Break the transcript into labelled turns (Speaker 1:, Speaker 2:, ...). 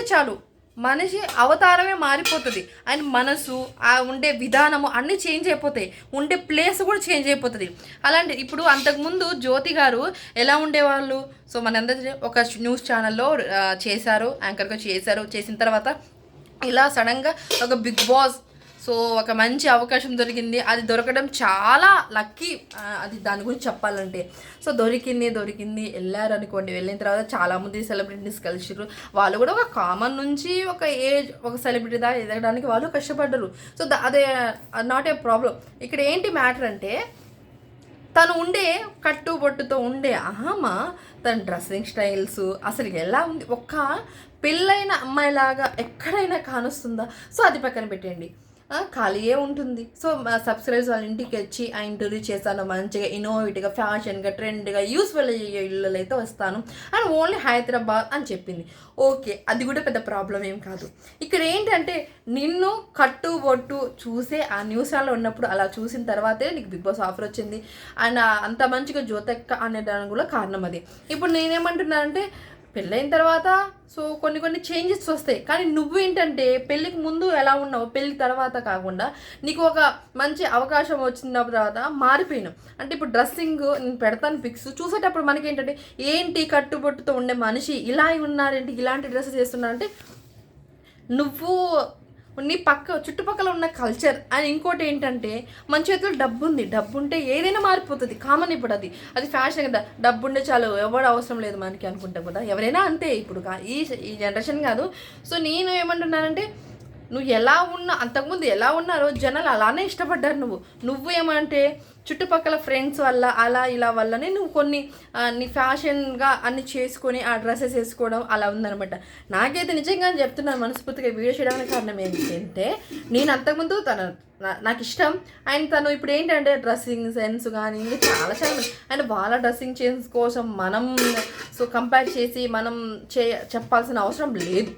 Speaker 1: ఉంటే చాలు. మనిషి అవతారమే మారిపోతుంది. ఆయన మనసు ఆ ఉండే విధానము అన్నీ చేంజ్ అయిపోతాయి. ఉండే ప్లేస్ కూడా చేంజ్ అయిపోతుంది. అలాంటి ఇప్పుడు అంతకుముందు జ్యోతి గారు ఎలా ఉండేవాళ్ళు? సో మన ఒక న్యూస్ ఛానల్లో చేశారు యాంకర్గా చేశారు. చేసిన తర్వాత ఇలా సడన్గా ఒక బిగ్ బాస్ సో ఒక మంచి అవకాశం దొరికింది. అది దొరకడం చాలా లక్కీ. అది దాని గురించి చెప్పాలంటే. సో దొరికింది దొరికింది. వెళ్ళారు అనుకోండి. వెళ్ళిన తర్వాత చాలామంది సెలబ్రిటీస్ కలిసిరు వాళ్ళు కూడా ఒక కామన్ నుంచి ఒక ఏజ్ ఒక సెలబ్రిటీ దాకా ఎదగడానికి వాళ్ళు కష్టపడ్డరు. సో అదే నాట్ ఏ ప్రాబ్లం ఇక్కడ ఏంటి మ్యాటర్ అంటే తను ఉండే కట్టు బొట్టుతో ఉండే అహమ తన డ్రెస్సింగ్ స్టైల్స్ అసలు ఎలా ఉంది? ఒక్క పెళ్ళైన అమ్మాయిలాగా ఎక్కడైనా కానొస్తుందా? సో అది పక్కన పెట్టండి ఖాళీయే ఉంటుంది. సో మా సబ్స్క్రైబర్స్ వాళ్ళ ఇంటికి వచ్చి ఆ ఇంటర్వ్యూ చేస్తాను మంచిగా ఇన్నోవేటివ్గా ఫ్యాషన్గా ట్రెండ్గా యూస్ఫుల్ అయ్యే ఇళ్ళలో అయితే వస్తాను అండ్ ఓన్లీ హైదరాబాద్ అని చెప్పింది. ఓకే అది కూడా పెద్ద ప్రాబ్లం ఏం కాదు. ఇక్కడ ఏంటంటే నిన్ను కట్టు బొట్టు చూసే ఆ న్యూస్ ఛానల్ ఉన్నప్పుడు అలా చూసిన తర్వాతే నీకు బిగ్ బాస్ ఆఫర్ వచ్చింది. అండ్ అంత మంచిగా జ్యోతెక్క అనే దానికి కూడా కారణం అది. ఇప్పుడు నేనేమంటున్నానంటే పెళ్ళైన తర్వాత సో కొన్ని కొన్ని చేంజెస్ వస్తాయి. కానీ నువ్వు ఏంటంటే పెళ్ళికి ముందు ఎలా ఉన్నావు పెళ్ళి తర్వాత కాకుండా నీకు ఒక మంచి అవకాశం వచ్చిన తర్వాత మారిపోయినావు. అంటే ఇప్పుడు డ్రెస్సింగ్ నేను పెడతాను ఫిక్స్ చూసేటప్పుడు మనకి ఏంటంటే ఏంటి కట్టుబొట్టుతో ఉండే మనిషి ఇలా ఉన్నారేంటి ఇలాంటి డ్రెస్సెస్ చేస్తున్నారంటే నువ్వు నీ పక్క చుట్టుపక్కల ఉన్న కల్చర్ అండ్ ఇంకోటి ఏంటంటే మన చేతిలో డబ్బు ఉంది డబ్బు ఉంటే ఏదైనా మారిపోతుంది. కామన్ ఇప్పుడు అది. అది ఫ్యాషన్ కదా. డబ్బు ఉంటే చాలు ఎవరు అవసరం లేదు మనకి అనుకుంటాం కదా. ఎవరైనా అంతే ఇప్పుడు ఈ ఈ జనరేషన్ కాదు. సో నేను ఏమంటున్నానంటే నువ్వు ఎలా ఉన్నా అంతకుముందు ఎలా ఉన్నారో జనాలు అలానే ఇష్టపడ్డారు నువ్వు. నువ్వు ఏమంటే చుట్టుపక్కల ఫ్రెండ్స్ వల్ల అలా ఇలా వల్లనే నువ్వు కొన్ని నీ ఫ్యాషన్గా అన్ని చేసుకొని ఆ డ్రెస్సెస్ వేసుకోవడం అలా ఉందనమాట నాకైతే నిజంగా చెప్తున్నాను మనస్ఫూర్తిగా వీడియో చేయడానికి కారణం ఏంటంటే నేను అంతకుముందు తన నాకు ఇష్టం. ఆయన తను ఇప్పుడు ఏంటంటే డ్రెస్సింగ్ సెన్స్ కానీ ఇంకా చాలా చాలా ఆయన అండ్ వాళ్ళ డ్రెస్సింగ్ సెన్స్ కోసం మనం సో కంపేర్ చేసి మనం చే చెప్పాల్సిన అవసరం లేదు.